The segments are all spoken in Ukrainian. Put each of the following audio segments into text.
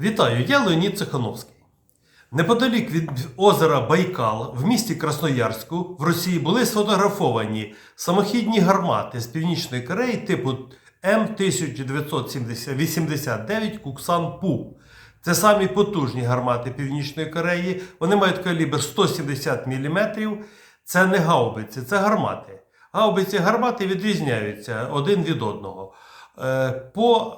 Вітаю, я Леонід Цехановський. Неподалік від озера Байкал в місті Красноярську в Росії були сфотографовані самохідні гармати з Північної Кореї типу М1989 Куксан Пу. Це самі потужні гармати Північної Кореї. Вони мають калібр 170 мм. Це не гаубиці, це гармати. Гаубиці гармати відрізняються один від одного. Е, По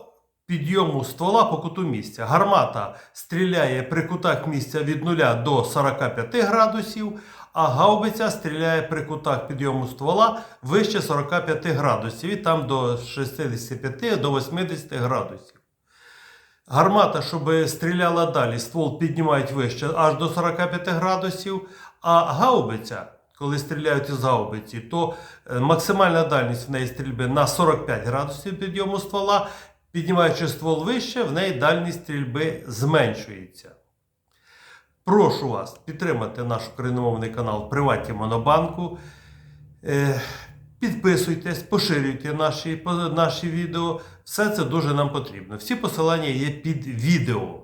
підйому ствола по куту місця. Гармата стріляє при кутах місця від 0 до 45 градусів, а гаубиця стріляє при кутах підйому ствола вище 45 градусів і там до 65 до 80 градусів. Гармата, щоб стріляла далі, ствол піднімають вище аж до 45 градусів, а гаубиця, коли стріляють із гаубиці, то е, максимальна дальність в неї стрільби на 45 градусів підйому ствола. Піднімаючи ствол вище, в неї дальність стрільби зменшується. Прошу вас підтримати наш україномовний канал Приваті Монобанку. Е, Підписуйтесь, поширюйте наші, наші відео. Все це дуже нам потрібно. Всі посилання є під відео.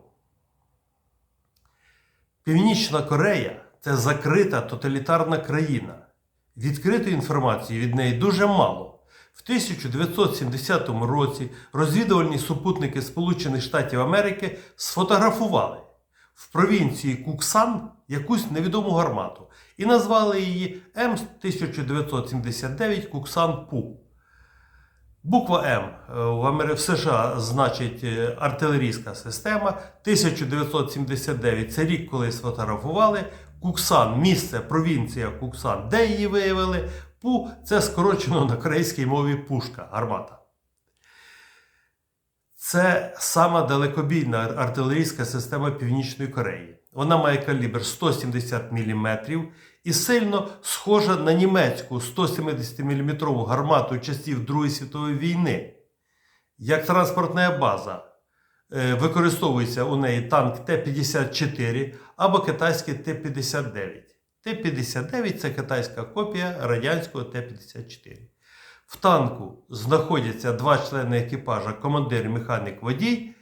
Північна Корея це закрита тоталітарна країна. Відкритої інформації від неї дуже мало. В 1970 році розвідувальні супутники Сполучених Штатів Америки сфотографували в провінції Куксан якусь невідому гармату і назвали її М1979 Куксан Пу. Буква М е, в США значить е, артилерійська система. 1979 це рік, коли сфотографували. Куксан місце, провінція Куксан, де її виявили. Пу це скорочено на корейській мові пушка, гармата. Це сама далекобійна артилерійська система Північної Кореї. Вона має калібр 170 мм і сильно схожа на німецьку 170 мм гармату часів Другої світової війни. Як транспортна база е, використовується у неї танк Т-54 або китайський Т-59. Т-59 це китайська копія радянського Т-54. В танку знаходяться два члени екіпажа, командир механік водій.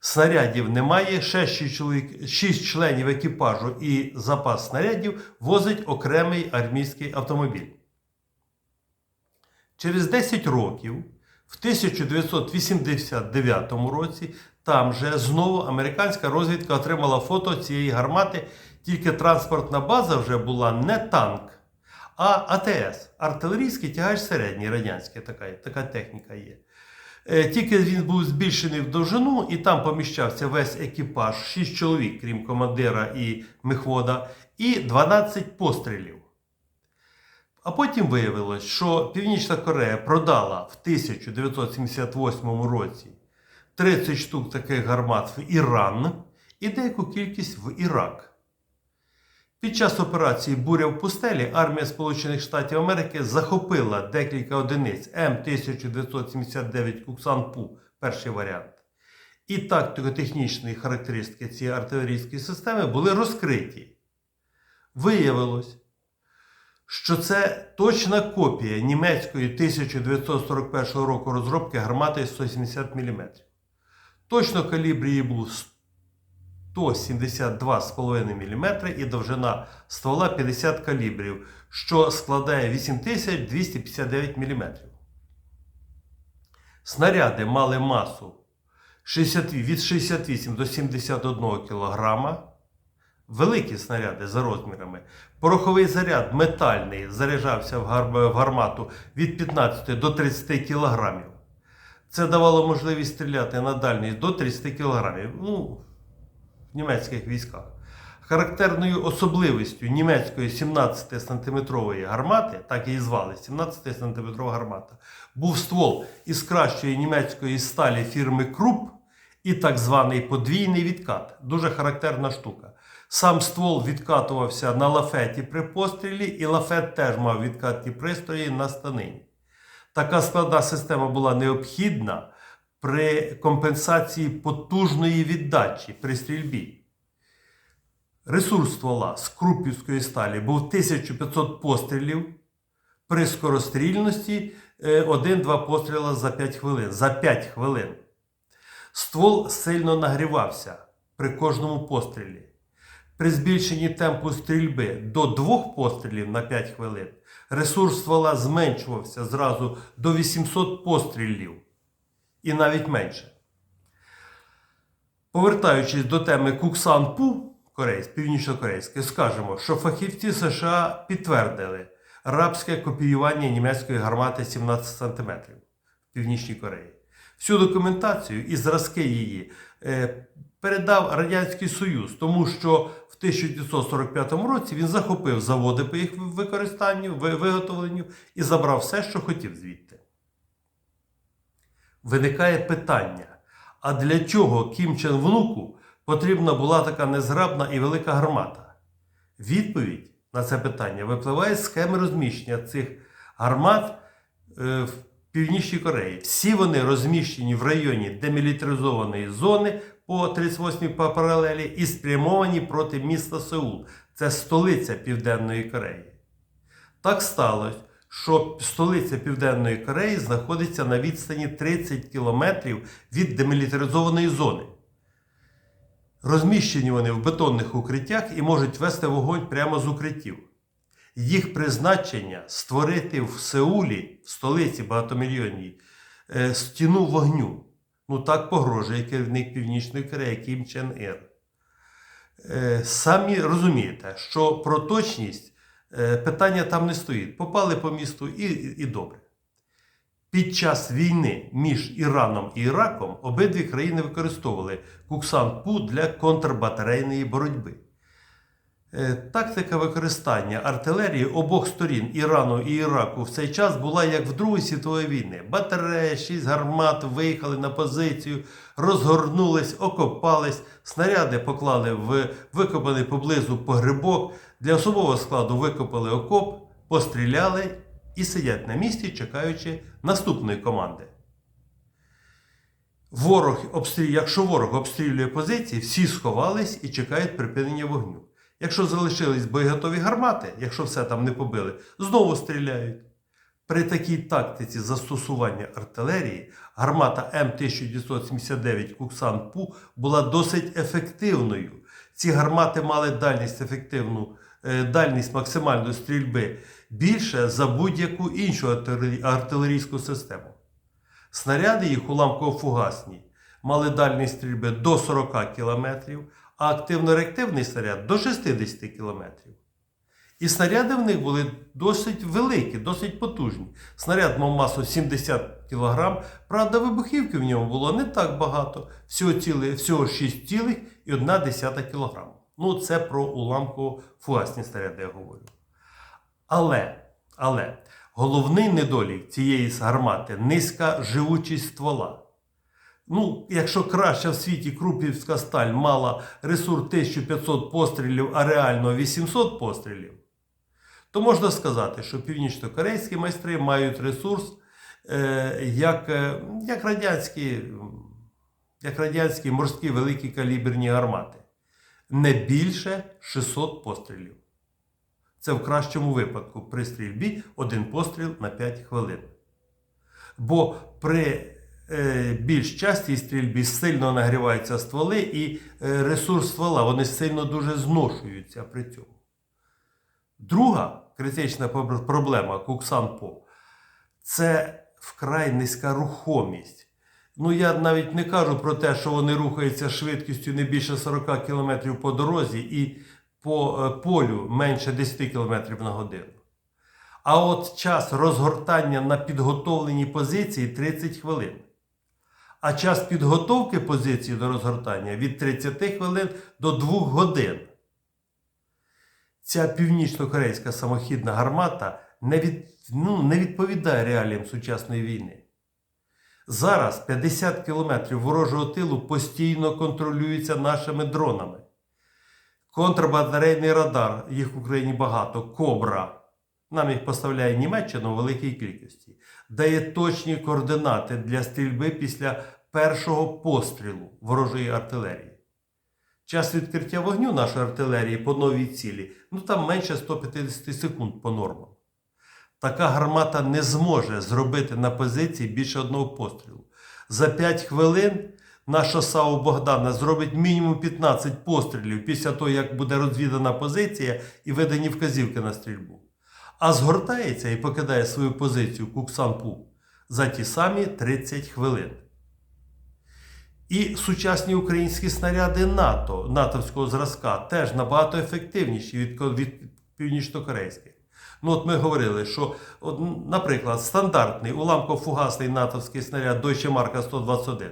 Снарядів немає, 6, чоловік, 6 членів екіпажу і запас снарядів возить окремий армійський автомобіль. Через 10 років, в 1989 році, там же знову американська розвідка отримала фото цієї гармати, тільки транспортна база вже була не танк, а АТС артилерійський тягач середній радянський, така, така техніка є. Е, Тільки він був збільшений в довжину, і там поміщався весь екіпаж, 6 чоловік, крім командира і мехвода, і 12 пострілів. А потім виявилось, що Північна Корея продала в 1978 році 30 штук таких гармат в Іран і деяку кількість в Ірак. Під час операції Буря в пустелі армія Сполучених Штатів Америки захопила декілька одиниць М1979 Куксан-Пу, перший варіант. І тактико-технічні характеристики цієї артилерійської системи були розкриті. Виявилось, що це точна копія німецької 1941 року розробки гармати 170 мм. Точно калібр її був 172,5 мм і довжина ствола 50 калібрів, що складає 8259 мм. Снаряди мали масу 60 від 68 до 71 кг. Великі снаряди за розмірами. Пороховий заряд метальний заряджався в гармату від 15 до 30 кг. Це давало можливість стріляти на дальність до 30 кг. Ну, в німецьких військах. Характерною особливістю німецької 17-сантиметрової гармати, так її звали, 17-сантиметрова гармата, був ствол із кращої німецької сталі фірми Круп і так званий подвійний відкат. Дуже характерна штука. Сам ствол відкатувався на лафеті при пострілі, і лафет теж мав відкатні пристрої на станині. Така складна система була необхідна при компенсації потужної віддачі при стрільбі. Ресурс ствола з крупівської сталі був 1500 пострілів при скорострільності е, 1-2 постріла за 5 хвилин. За 5 хвилин. Ствол сильно нагрівався при кожному пострілі. При збільшенні темпу стрільби до двох пострілів на 5 хвилин ресурс ствола зменшувався зразу до 800 пострілів і навіть менше. Повертаючись до теми Куксан-Пу, корейсь, північнокорейське, скажемо, що фахівці США підтвердили рабське копіювання німецької гармати 17 см в Північній Кореї. Всю документацію і зразки її е, передав Радянський Союз, тому що в 1945 році він захопив заводи по їх використанню, виготовленню і забрав все, що хотів звідти. Виникає питання: а для чого Кім Чен внуку потрібна була така незграбна і велика гармата? Відповідь на це питання випливає з схеми розміщення цих гармат е, в Північній Кореї. Всі вони розміщені в районі демілітаризованої зони по 38-й паралелі і спрямовані проти міста Сеул. Це столиця Південної Кореї. Так сталося, що столиця Південної Кореї знаходиться на відстані 30 кілометрів від демілітаризованої зони. Розміщені вони в бетонних укриттях і можуть вести вогонь прямо з укриттів. Їх призначення створити в Сеулі, в столиці багатомільйонній, е, стіну вогню. Ну так погрожує керівник Північної Кореї Кім Чен Ір. Е, Самі розумієте, що про точність е, питання там не стоїть. Попали по місту і, і добре. Під час війни між Іраном і Іраком обидві країни використовували Куксан-Пу для контрбатарейної боротьби. Е, Тактика використання артилерії обох сторін Ірану і Іраку в цей час була як в Другій світовій війни. Батарея, шість гармат виїхали на позицію, розгорнулись, окопались, снаряди поклали в викопаний поблизу погребок. Для особового складу викопали окоп, постріляли і сидять на місці, чекаючи наступної команди. Ворог обстрілює, якщо ворог обстрілює позиції, всі сховались і чекають припинення вогню. Якщо залишились боєготові гармати, якщо все там не побили, знову стріляють. При такій тактиці застосування артилерії гармата М1979 Куксан Пу була досить ефективною. Ці гармати мали дальність ефективну, дальність максимальної стрільби більше за будь-яку іншу артилерійську систему. Снаряди їх уламково-фугасні мали дальність стрільби до 40 км, а активно-реактивний снаряд до 60 км. І снаряди в них були досить великі, досить потужні. Снаряд мав масу 70 кг, правда, вибухівки в ньому було не так багато, всього 6,1 кг. Ну, це про уламково-фугасні снаряди я говорю. Але, але головний недолік цієї гармати низька живучість ствола. Ну, якщо краща в світі Крупівська сталь мала ресурс 1500 пострілів, а реально 800 пострілів, то можна сказати, що північнокорейські майстри мають ресурс е, як, е, як, радянські, як радянські морські великі каліберні гармати. Не більше 600 пострілів. Це в кращому випадку при стрільбі один постріл на 5 хвилин. Бо при е, більш частій стрільбі сильно нагріваються стволи і е, ресурс ствола, вони сильно дуже зношуються при цьому. Друга критична проблема Куксан-По це вкрай низька рухомість. Ну, я навіть не кажу про те, що вони рухаються швидкістю не більше 40 км по дорозі і по е, полю менше 10 км на годину. А от час розгортання на підготовленій позиції 30 хвилин. А час підготовки позиції до розгортання від 30 хвилин до 2 годин. Ця північно-корейська самохідна гармата не, від, ну, не відповідає реаліям сучасної війни. Зараз 50 кілометрів ворожого тилу постійно контролюються нашими дронами. Контрбатарейний радар, їх в Україні багато, Кобра. Нам їх поставляє Німеччина у великій кількості. Дає точні координати для стрільби після першого пострілу ворожої артилерії. Час відкриття вогню нашої артилерії по новій цілі ну там менше 150 секунд по нормам. Така гармата не зможе зробити на позиції більше одного пострілу. За 5 хвилин наша САУ Богдана зробить мінімум 15 пострілів після того, як буде розвідана позиція і видані вказівки на стрільбу. А згортається і покидає свою позицію Куксанпу за ті самі 30 хвилин. І сучасні українські снаряди НАТО, натовського зразка, теж набагато ефективніші від, від північнокорейських. Ну, от ми говорили, що, от, наприклад, стандартний уламково-фугасний натовський снаряд Deutsche Mark 121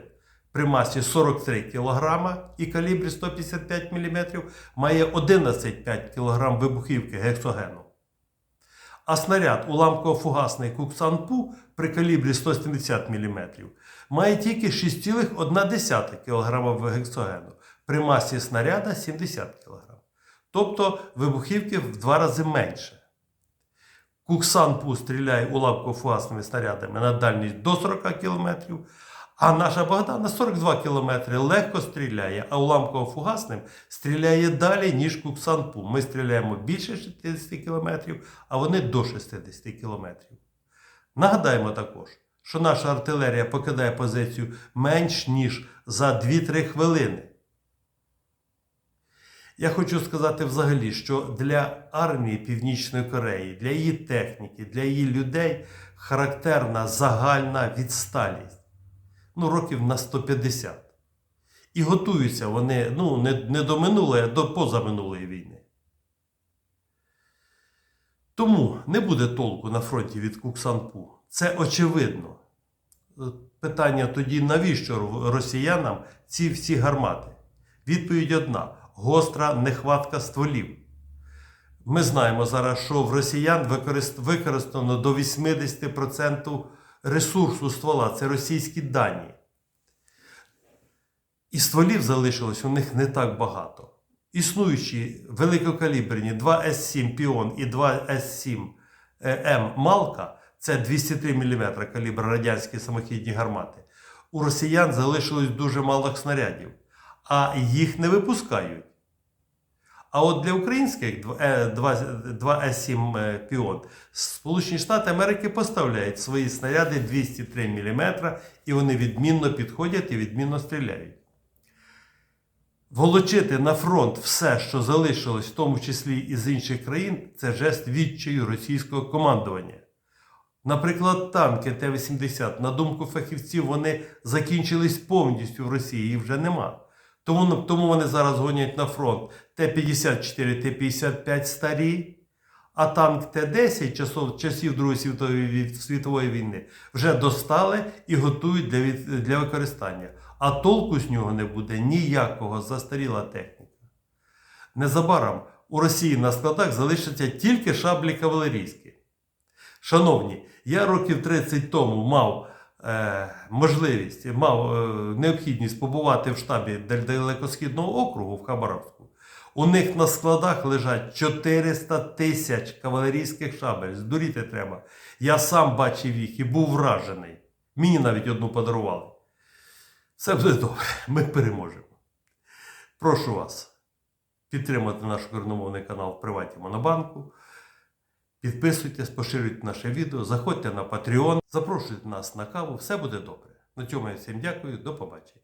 при масі 43 кг і калібрі 155 мм має 11,5 кг вибухівки гексогену. А снаряд уламково-фугасний Куксанпу при калібрі 170 мм має тільки 6,1 кг гексогену, при масі снаряда 70 кг. Тобто вибухівки в два рази менше. Куксанпу стріляє уламково-фугасними снарядами на дальність до 40 км, а наша Богдана 42 км легко стріляє, а уламково-фугасним стріляє далі, ніж Куксанпу. Ми стріляємо більше 60 км, а вони до 60 км. Нагадаємо також, що наша артилерія покидає позицію менш ніж за 2-3 хвилини. Я хочу сказати взагалі, що для армії Північної Кореї, для її техніки, для її людей характерна загальна відсталість. Ну, років на 150. І готуються вони ну, не, не до минулої, а до позаминулої війни. Тому не буде толку на фронті від Куксанпу. Це очевидно. Питання тоді, навіщо росіянам ці всі гармати? Відповідь одна: гостра нехватка стволів. Ми знаємо зараз, що в росіян використано до 80% ресурсу ствола це російські дані. І стволів залишилось у них не так багато. Існуючі великокаліберні 2С7 Піон і 2С7 М Малка це 203 мм калібр радянські самохідні гармати. У росіян залишилось дуже мало снарядів, а їх не випускають. А от для українських 2С7 е, Піон Сполучені Штати Америки поставляють свої снаряди 203 мм, і вони відмінно підходять і відмінно стріляють. Волочити на фронт все, що залишилось, в тому числі і з інших країн, це жест відчаю російського командування. Наприклад, танки Т-80, на думку фахівців, вони закінчились повністю в Росії, їх вже нема. Тому, тому вони зараз гонять на фронт Т-54, Т-55 старі, а танк Т-10 часов, часів Другої світової, світової війни вже достали і готують для, для використання. А толку з нього не буде ніякого застаріла техніка. Незабаром у Росії на складах залишаться тільки шаблі кавалерійські. Шановні, я років 30 тому мав можливість, мав е, необхідність побувати в штабі Дал- Далекосхідного округу в Хабаровську. У них на складах лежать 400 тисяч кавалерійських шабель. Здуріти треба. Я сам бачив їх і був вражений. Мені навіть одну подарували. Все буде добре, ми переможемо. Прошу вас підтримати наш корномовний канал в приваті Монобанку. Підписуйтесь, поширюйте наше відео, заходьте на Patreon, запрошуйте нас на каву, все буде добре. На цьому я всім дякую, до побачення.